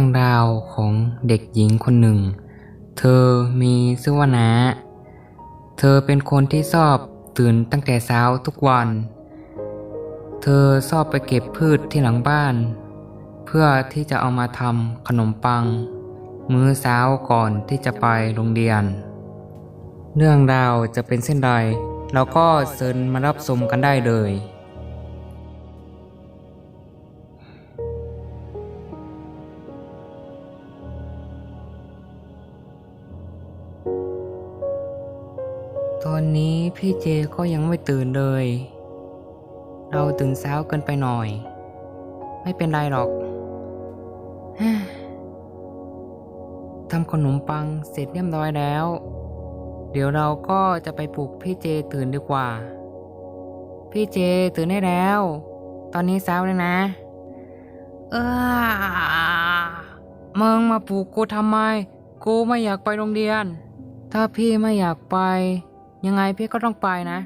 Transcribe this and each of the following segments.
เรื่องราวของเด็กหญิงคนหนึ่ง เธอมีชื่อว่านะเธอเป็นคนที่ชอบตื่นตั้งแต่เช้าทุกวัน เธอชอบไปเก็บพืชที่หลังบ้าน เพื่อที่จะเอามาทำขนมปัง มื้อเช้าก่อนที่จะไปโรงเรียน เรื่องราวจะเป็นเส้นใดเราก็เชิญมารับชมกันได้เลย ตอนนี้พี่เจก็ยังไม่ตื่นเลย เราตื่นเช้าเกินไปหน่อย ไม่เป็นไรหรอกทำขนมปังเสร็จเรียบร้อยแล้ว เดี๋ยวเราก็จะไปปลุกพี่เจตื่นดีกว่า พี่เจตื่นได้แล้ว ตอนนี้เช้าแล้วนะ เออมึงมาปลุกกูทำไม กูไม่อยากไปโรงเรียน ถ้าพี่ไม่อยากไป ยังไงพี่ก็ต้องไปนะ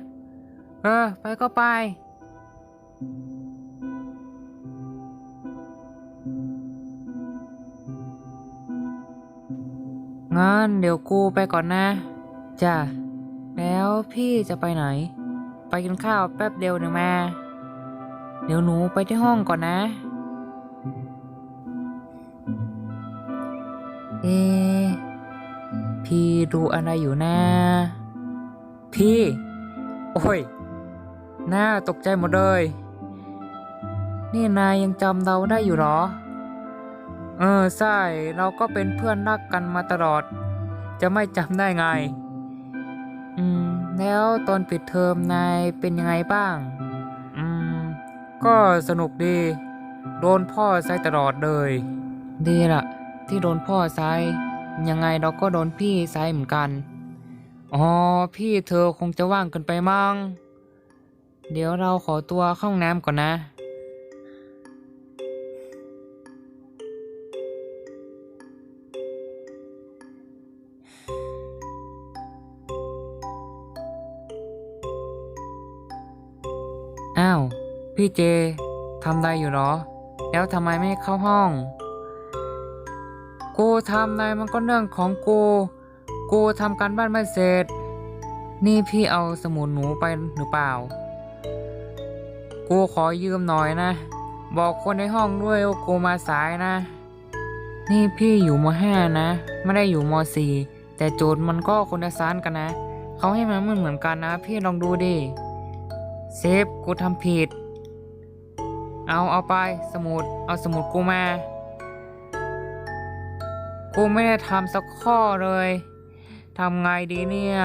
เออ ไปก็ไป งั้นเดี๋ยวกูไปก่อนนะ จ้ะ แล้วพี่จะไปไหน ไปกินข้าวแป๊บเดียวหนึ่งมา เดี๋ยวหนูไปที่ห้องก่อนนะ เอ พี่ดูอะไรอยู่นะ พี่ โอ้ย หน่าตกใจหมดเลย นี่นายยังจำเราได้อยู่หรอ เออใช่เราก็เป็นเพื่อนรักกันมาตลอด จะไม่จำได้ไง อืม แล้วตอนปิดเทอมนายเป็นยังไงบ้าง อืม ก็สนุกดี โดนพ่อใส่ตลอดเลย ดีละที่โดนพ่อใส่ยังไงเราก็โดนพี่ใส่เหมือนกัน อ๋อ พี่เธอคงจะว่างเกินไปมั้ง เดี๋ยวเราขอตัวเข้าห้องน้ำก่อนนะ อ้าว พี่เจทำอะไรอยู่หรอ แล้วทำไมไม่เข้าห้อง กูทำอะไรมันก็เรื่องของกู กูทำการบ้านไม่เสร็จ นี่พี่เอาสมุดหนูไปหรือเปล่า กูขอยืมหน่อยนะ บอกคนในห้องด้วยว่ากูมาสายนะ นี่พี่อยู่มห้านะ ไม่ได้อยู่มสี่แต่โจทย์มันก็คนละสานกันนะ เขาให้มาเหมือนเหมือนกันนะ พี่ลองดูดิ เซฟกูทำผิด เอาเอาไปสมุด เอาสมุดกูมา กูไม่ได้ทำสักข้อเลย ทำไงดีเนี่ย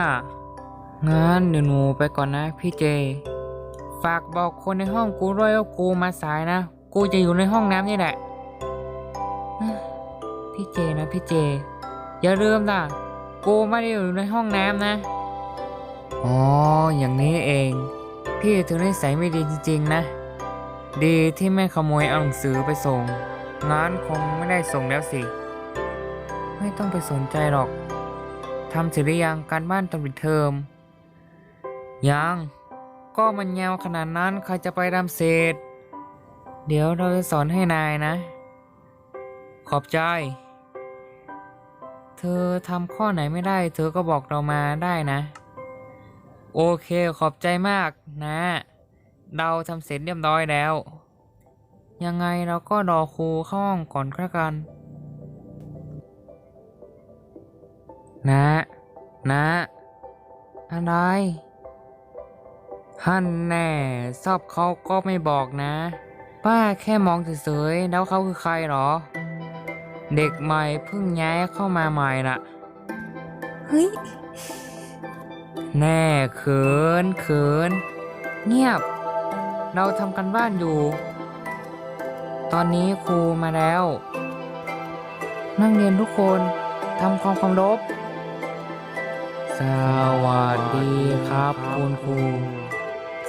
งั้นเดี๋ยวหนูไปก่อนนะพี่เจ ฝากบอกคนในห้องกูด้วยว่ากูมาสายนะ กูจะอยู่ในห้องน้ำนี่แหละ พี่เจนะพี่เจ อย่าลืมล่ะ กูไม่ได้อยู่ในห้องน้ำนะ อ๋อ อย่างนี้เอง พี่ถึงได้ใส่ไม่ดีจริง ๆ นะ ดีที่ไม่ขโมยเอาหนังสือไปส่งงั้นคงไม่ได้ส่งแล้วสิ ไม่ต้องไปสนใจหรอก ทำเสร็จหรือยังการบ้านตอนปิดเทอม ยัง ก็มันยาวขนาดนั้นใครจะไปทำเสร็จ เดี๋ยวเราจะสอนให้นายนะ ขอบใจ เธอทำข้อไหนไม่ได้ เธอก็บอกเรามาได้นะ โอเคขอบใจมากนะ เราทำเสร็จเรียบร้อยแล้ว ยังไงเราก็รอครูเข้าห้องก่อนก็แล้วกัน นะนะอะไรฮันแน่ชอบเขาก็ไม่บอกนะ ป้าแค่มองเฉยๆแล้วเขาคือใครหรอ เด็กใหม่เพิ่งย้ายเข้ามาใหม่ละเฮ้ย แน่เขินเขิน เงียบ เราทำกันบ้านอยู่ ตอนนี้ครูมาแล้ว นักเรียนทุกคนทำความเคารพ สวัสดีครับคุณครู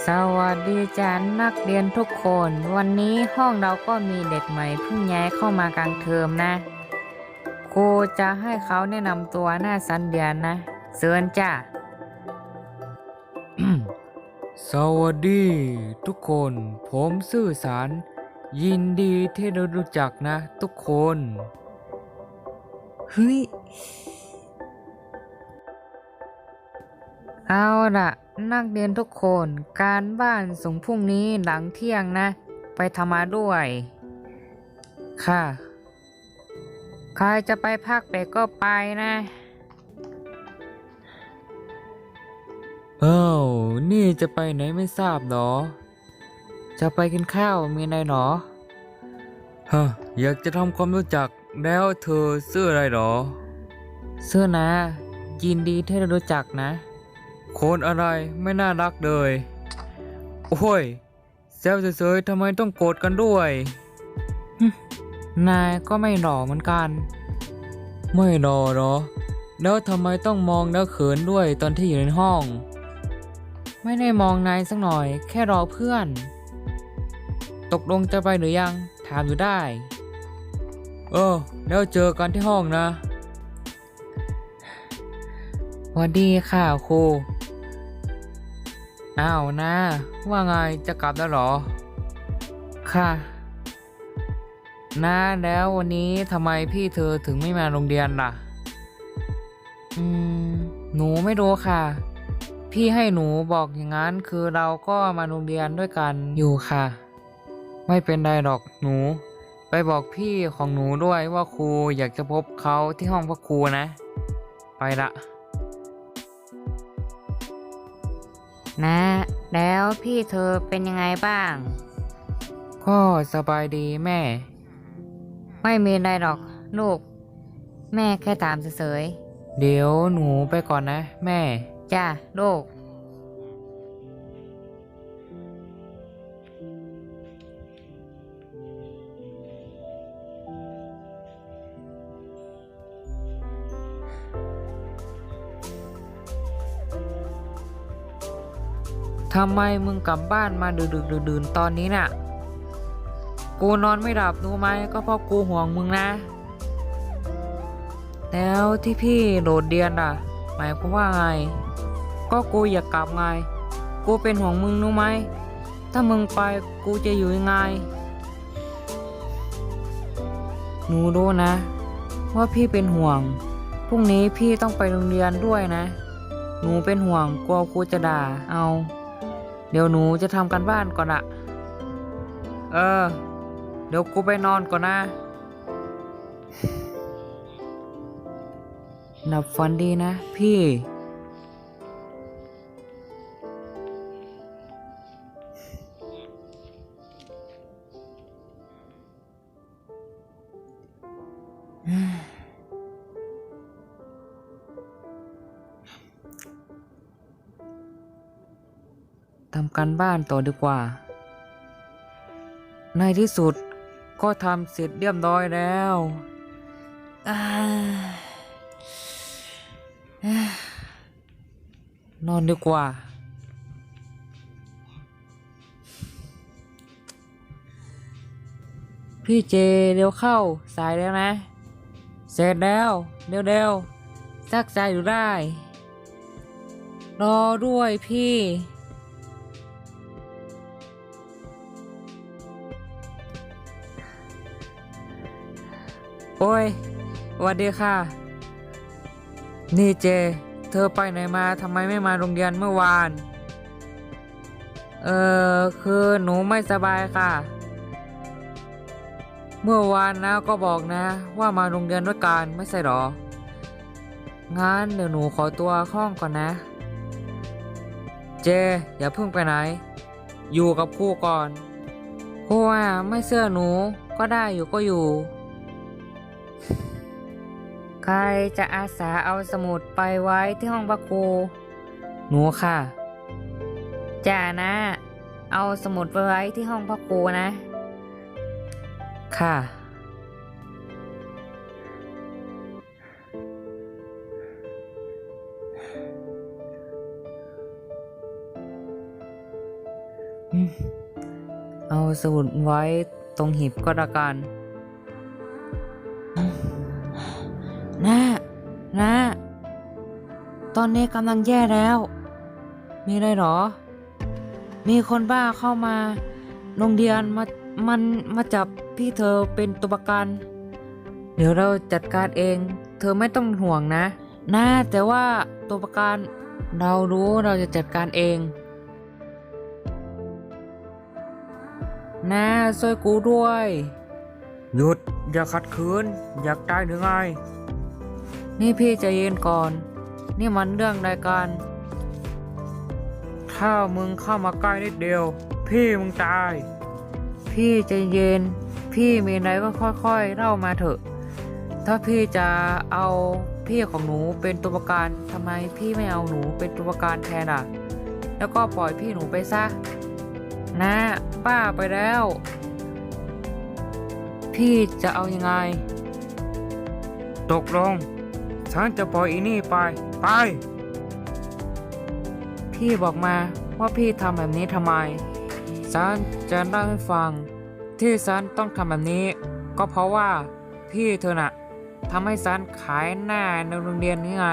สวัสดีจ้านักเรียนทุกคน วันนี้ห้องเราก็มีเด็กใหม่เพิ่งย้ายเข้ามากลางเทอมนะครูจะให้เขาแนะนำตัวหน้าสันเดียนนะเชิญจ้าสวัสดีทุกคน ผมซื่อสาร ยินดีที่ได้รู้จักนะ ทุกคน เฮ้ย เอาล่ะนักเรียนทุกคนการบ้านส่งพรุ่งนี้หลังเที่ยงนะ ไปทำมาด้วย ค่ะ ใครจะไปพักเบรกก็ไปนะเอ้านี่จะไปไหนไม่ทราบหรอ จะไปกินข้าวมีอะไรหรอฮะอยากจะทำความรู้จักแล้วเธอชื่ออะไรหรอชื่อนะยินดีที่ได้รู้จักนะ คนอะไรไม่น่ารักเลย โอ้ยแซวเฉยๆทำไมต้องโกรธกันด้วยหึนายก็ไม่หล่อเหมือนกัน ไม่หล่อเหรอ แล้วทำไมต้องมองแล้วเขินด้วยตอนที่อยู่ในห้อง ไม่ได้มองนายสักหน่อย แค่รอเพื่อน ตกลงจะไปหรือยัง ถามอยู่ได้ เออ แล้วเจอกันที่ห้องนะสวัสดีค่ะครู อ้าวนะ ว่าไงจะกลับแล้วหรอ ค่ะ นะแล้ววันนี้ทำไมพี่เธอถึงไม่มาโรงเรียนล่ะ อืม หนูไม่รู้ค่ะ พี่ให้หนูบอกอย่างนั้นคือเราก็มาโรงเรียนด้วยกันอยู่ค่ะ ไม่เป็นไรหรอกหนู ไปบอกพี่ของหนูด้วยว่าครูอยากจะพบเขาที่ห้องพักครูนะ ไปละ นะ แล้วพี่เธอเป็นยังไงบ้าง ก็สบายดีแม่ ไม่มีอะไรหรอกลูก แม่แค่ถามเฉยเดี๋ยวหนูไปก่อนนะ แม่ๆจ้าลูก ทำไมมึงกลับบ้านมาดึกดึกดื่นตอนนี้น่ะ กูนอนไม่หลับรู้ไหมก็เพราะกูห่วงมึงนะ แล้วที่พี่โดดเรียนอะ หมายความว่าไง ก็กูอยากกลับไง กูเป็นห่วงมึงรู้ไหม ถ้ามึงไปกูจะอยู่ยังไง หนูรู้นะ ว่าพี่เป็นห่วง พรุ่งนี้พี่ต้องไปโรงเรียนด้วยนะ หนูเป็นห่วงกลัวครูจะด่าเอา เดี๋ยวหนูจะทำกันบ้านก่อนอะเออ เดี๋ยวกูไปนอนก่อนนะ หลับฝันดีนะพี่ำการบ้านต่อดีกว่า ในที่สุดก็ทำเสร็จเรียบร้อยแล้วนอนดีกว่า พี่เจเร็วเข้าสายแล้วนะ เสร็จแล้วเร็วๆซักใจอยู่ได้ รอด้วยพี่ โอ้ยวัสดีค่ะ นี่เจ เธอไปไหนมาทำไมไม่มาโรงเรียนเมื่อวาน เออคือหนูไม่สบายค่ะ เมื่อวานนะก็บอกนะ ว่ามาโรงเรียนด้วยกันไม่ใช่หรอ งั้นเดี๋ยวหนูขอตัวห้องก่อนนะ เจ อย่าเพิ่งไปไหน อยู่กับครูก่อนครูว่าไม่เชื่อหนูก็ได้อยู่ก็อยู่ รจะอาสาเอาสมุดไปไว้ที่ห้องพักครู หนูค่ะ จ่านะ เอาสมุดไปไว้ที่ห้องพักครูนะ ค่ะ เอาสมุดไว้ตรงหีบก็แล้วกัน อนนี้กำลังแย่แล้ว มีอะไรหรอ มีคนบ้าเข้ามาโรงเรียนมามันมาจับพี่เธอเป็นตัวประกัน เดี๋ยวเราจัดการเอง เธอไม่ต้องห่วงนะนะแต่ว่าตัวประกันเรารู้เราจะจัดการเอง นะช่วยกูด้วย หยุดอย่าขัดขืน อยากตายหรือไง นี่พี่ใจเย็นก่อน นี่มันเรื่องรายการ ถ้ามึงเข้ามาใกล้นิดเดียว พี่มึงตาย พี่ใจเย็น พี่มีอะไรก็ค่อยๆเล่ามาเถอะ ถ้าพี่จะเอาพี่ของหนูเป็นตัวประกันทำไมพี่ไม่เอาหนูเป็นตัวประกันแทนอะ แล้วก็ปล่อยพี่หนูไปซะ นะป้าไปแล้ว พี่จะเอายังไง ตกลง ฉันจะปล่อยอีนี่ไป ไป พี่บอกมาว่าพี่ทำแบบนี้ทำไม ฉันจะเล่าให้ฟัง ที่ฉันต้องทำแบบนี้ ก็เพราะว่าพี่เธอน่ะทำให้ฉันขายหน้าในโรงเรียนนี้ไง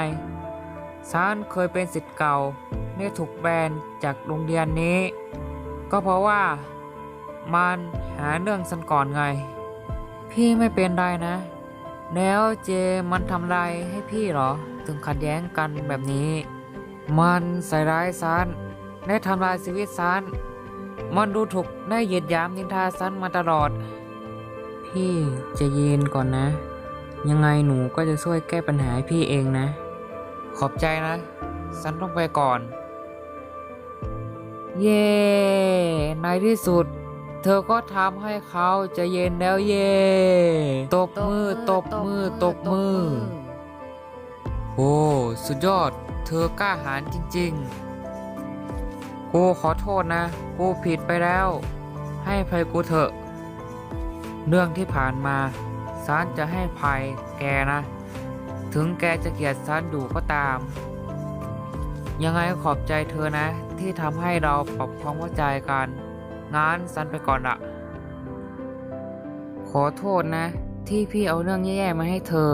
ฉันเคยเป็นศิษย์เก่าได้ถูกแบนจากโรงเรียนนี้ ก็เพราะว่ามันหาเรื่องฉันก่อนไง พี่ไม่เป็นไรนะ แล้วเจมันทำอะไรให้พี่เหรอ ถึงขัดแย้งกันแบบนี้ มันใส่ร้ายซันได้ทำลายชีวิตซันมันดูถูกได้เหยียดหยามนินทาซันมาตลอด พี่จะเย็นก่อนนะ ยังไงหนูก็จะช่วยแก้ปัญหาให้พี่เองนะ ขอบใจนะซันต้องไปก่อน เย่ในที่สุด เธอก็ทำให้เขาจะเย็นแล้วเย่ตบมือตบมือตบมือ โอ้สุดยอด เธอกล้าหาญจริง ๆ กูขอโทษนะ กูผิดไปแล้ว ให้ภัยกูเถอะ เรื่องที่ผ่านมาซานจะให้ภัยแกนะ ถึงแกจะเกลียดซานอยู่ก็ตาม ยังไงก็ขอบใจเธอนะ ที่ทำให้เราปรับความเข้าใจกัน งานซันไปก่อนละขอโทษนะ ที่พี่เอาเรื่องแย่ๆมาให้เธอ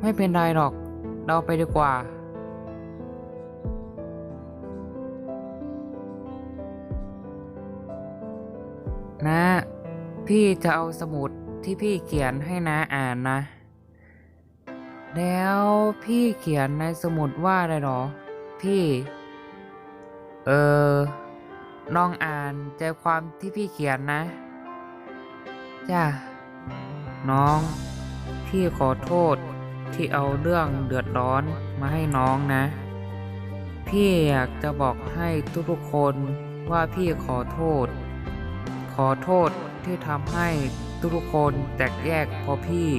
ไม่เป็นไรหรอก เราไปดีกว่า นะ พี่จะเอาสมุดที่พี่เขียนให้นะอ่านนะ แล้วพี่เขียนในสมุดว่าอะไรหรอ พี่ เออ ลองอ่านใจความที่พี่เขียนนะ จ้า น้อง พี่ขอโทษที่เอาเรื่องเดือดร้อนมาให้น้องนะ พี่อยากจะบอกให้ทุกๆคนว่าพี่ขอโทษ ขอโทษที่ทำให้ทุกๆคนแตกแยกเพราะพี่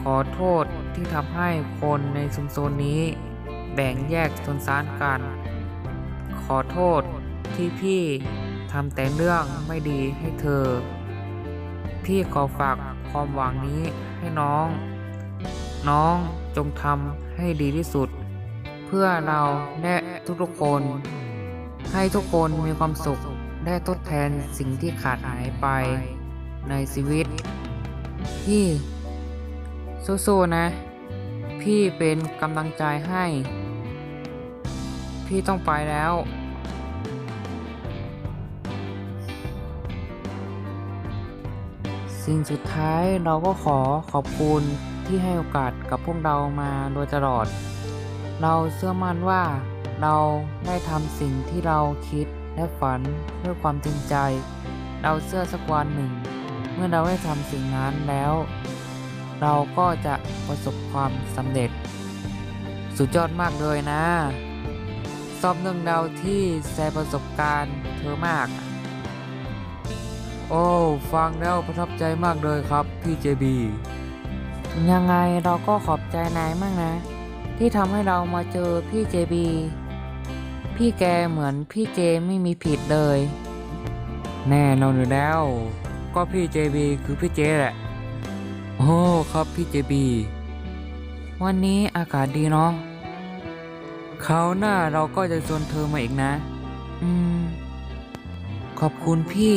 ขอโทษที่ทำให้คนในชุมชนนี้ แบ่งแยกชนสานกัน ขอโทษ ที่พี่ทำแต่เรื่องไม่ดีให้เธอ พี่ขอฝากความหวังนี้ให้น้อง น้องจงทำให้ดีที่สุด เพื่อเราและทุกๆคน ให้ทุกคนมีความสุขได้ทดแทนสิ่งที่ขาดหายไปในชีวิต พี่สู้ๆนะ พี่เป็นกำลังใจให้ พี่ต้องไปแล้ว สิ่งสุดท้ายเราก็ขอขอบคุณที่ให้โอกาสกับพวกเรามาโดยตลอด เราเชื่อมั่นว่าเราได้ทำสิ่งที่เราคิดและฝันด้วยความจริงใจ เราเชื่อสักวันหนึ่ง เมื่อเราได้ทำสิ่งนั้นแล้ว เราก็จะประสบความสำเร็จ สุดยอดมากเลยนะ ซอบหนึ่งเดาที่แชร์ประสบการณ์เธอมาก โอ้ฟังแล้วประทับใจมากเลยครับพี่เจบียังไงเราก็ขอบใจนายมากนะ ที่ทำให้เรามาเจอพี่เจบีพี่แกเหมือนพี่เจไม่มีผิดเลย แน่นอนอยู่แล้ว ก็พี่เจบีคือพี่เจแหละ โอ้ครับพี่เจบีวันนี้อากาศดีเนาะคราวหน้าเราก็จะชวนเธอมาอีกนะ อืม ขอบคุณพี่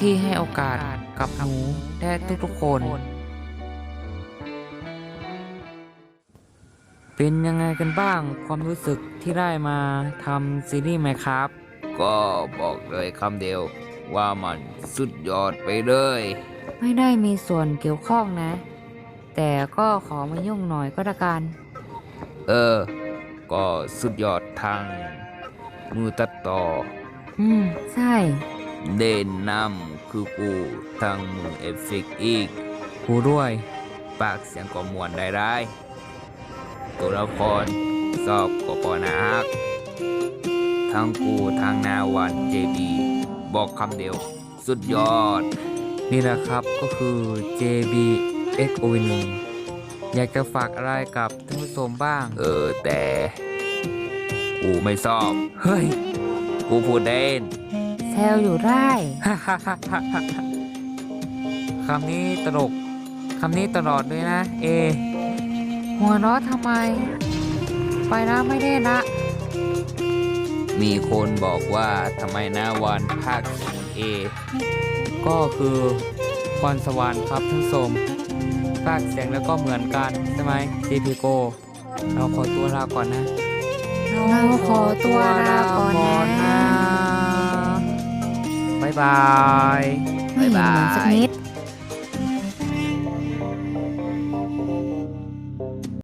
ที่ให้โอกาสกับหนูและทุกๆคน เป็นยังไงกันบ้างความรู้สึกที่ได้มาทำซีรีส์ไหมครับ ก็บอกเลยคำเดียวว่ามันสุดยอดไปเลย ไม่ได้มีส่วนเกี่ยวข้องนะ แต่ก็ขอมายุ่งหน่อยก็แล้วกัน เออ ก็สุดยอดทางมือตัดต่อ อืม ใช่ เด่นนำคือกูทางมือเอฟเฟกต์อีกกูด้วยปากเสียงก็มวนได้ได้ตัวละครสอบก็ปอนาฮักทั้งกูทั้งนาวันเจบีบอกคำเดียว สุดยอด นี่แหละครับก็คือ JB X o 1อยากจะฝากอะไรกับท่านผู้ชมบ้าง เออแต่ กูไม่สอบ เฮ้ย กูพูดเด่นแซวอยู่ได้ คำนี้ตลก คำนี้ตลอดเลยนะ เอ หัวเราะทำไม ไปนะไม่ได้นะ มีคนบอกว่าทำไมหน้าวันภาคเสียงเอ ก็คือพรสวรรค์ครับท่านผู้ชมภาคเสียงแล้วก็เหมือนกัน ใช่ไหม JP Go เราขอตัวลาก่อนนะ เราขอตัวลาก่อนนะ บ๊ายบาย ไม่เห็นเหมือนสักนิด